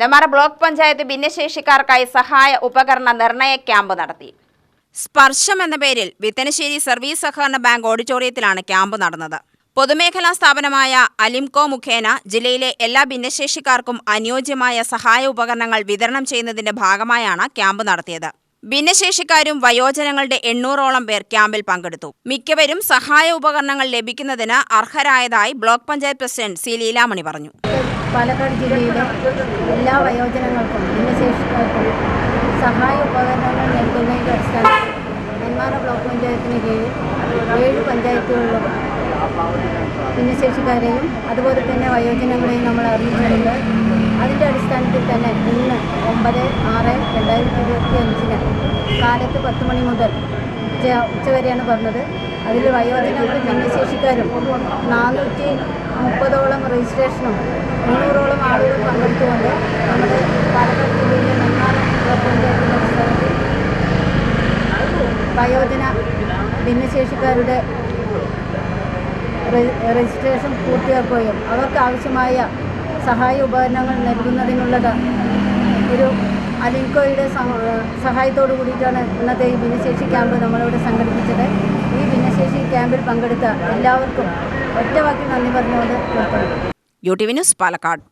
Nenmara block panchayat ഭിന്നശേഷിക്കാർക്കായി സഹായ ഉപകരണ നിർണയ ക്യാമ്പ് നടത്തി. സ്പർശം എന്ന പേരിൽ വിത്തനശ്ശേരി സർവീസ് സഹകരണ ബാങ്ക് ഓഡിറ്റോറിയത്തിലാണ് ക്യാമ്പ് നടന്നത്. പൊതുമേഖലാ സ്ഥാപനമായ അലിംകോ മുഖേന ജില്ലയിലെ എല്ലാ ഭിന്നശേഷിക്കാർക്കും അനുയോജ്യമായ സഹായ ഉപകരണങ്ങൾ വിതരണം ചെയ്യുന്നതിന്റെ ഭാഗമായാണ് ക്യാമ്പ് നടത്തിയത്. ഭിന്നശേഷിക്കാരും വയോജനങ്ങളുടെ എണ്ണൂറോളം പേർ ക്യാമ്പിൽ പങ്കെടുത്തു. മിക്കവരും സഹായ ഉപകരണങ്ങൾ ലഭിക്കുന്നതിന് അർഹരായതായി block panchayat president C Leelamani പറഞ്ഞു. പാലക്കാട് ജില്ലയിലെ എല്ലാ വയോജനങ്ങൾക്കും ഭിന്നശേഷിക്കാർക്കും സഹായ ഉപകരണങ്ങൾ നൽകുന്നതിന്റെ അടിസ്ഥാനത്തിൽ നെന്മാറ ബ്ലോക്ക് പഞ്ചായത്തിന് കീഴിൽ ഏഴ് പഞ്ചായത്തുകളിലും ഭിന്നശേഷിക്കാരെയും അതുപോലെ തന്നെ വയോജനങ്ങളെയും നമ്മൾ അറിയിച്ചിട്ടുണ്ട്. അതിന്റെ അടിസ്ഥാനത്തിൽ തന്നെ ഇന്ന് ഒമ്പത് ആറ് രണ്ടായിരത്തി ഇരുപത്തി അഞ്ചിന് കാലത്ത് പത്ത് മണി മുതൽ ഉച്ച ഉച്ചവരെയാണ് പറഞ്ഞത്. അതിൽ വയോജനങ്ങളും ഭിന്നശേഷിക്കാരും നാനൂറ്റി രജിസ്ട്രേഷനും മുന്നൂറോളം ആളുകൾ പങ്കെടുത്തുകൊണ്ട് നമ്മുടെ പാലക്കാട് ജില്ലയിലെ നെന്മാറ വയോജന ഭിന്നശേഷിക്കാരുടെ രജിസ്ട്രേഷൻ പൂർത്തിയാക്കുകയും അവർക്ക് ആവശ്യമായ സഹായ ഉപകരണങ്ങൾ നൽകുന്നതിനുള്ളത് ഒരു അലിൻകോയുടെ സഹായത്തോടു കൂടിയിട്ടാണ് ഇന്നത്തെ ഈ ഭിന്നശേഷി ക്യാമ്പ് നമ്മളിവിടെ സംഘടിപ്പിച്ചത് പങ്കെടുത്ത എല്ലാവർക്കും ഒറ്റവാക്കി നന്ദി പറഞ്ഞുകൊണ്ട് നിർത്തുന്നു. U T V news Palakkad.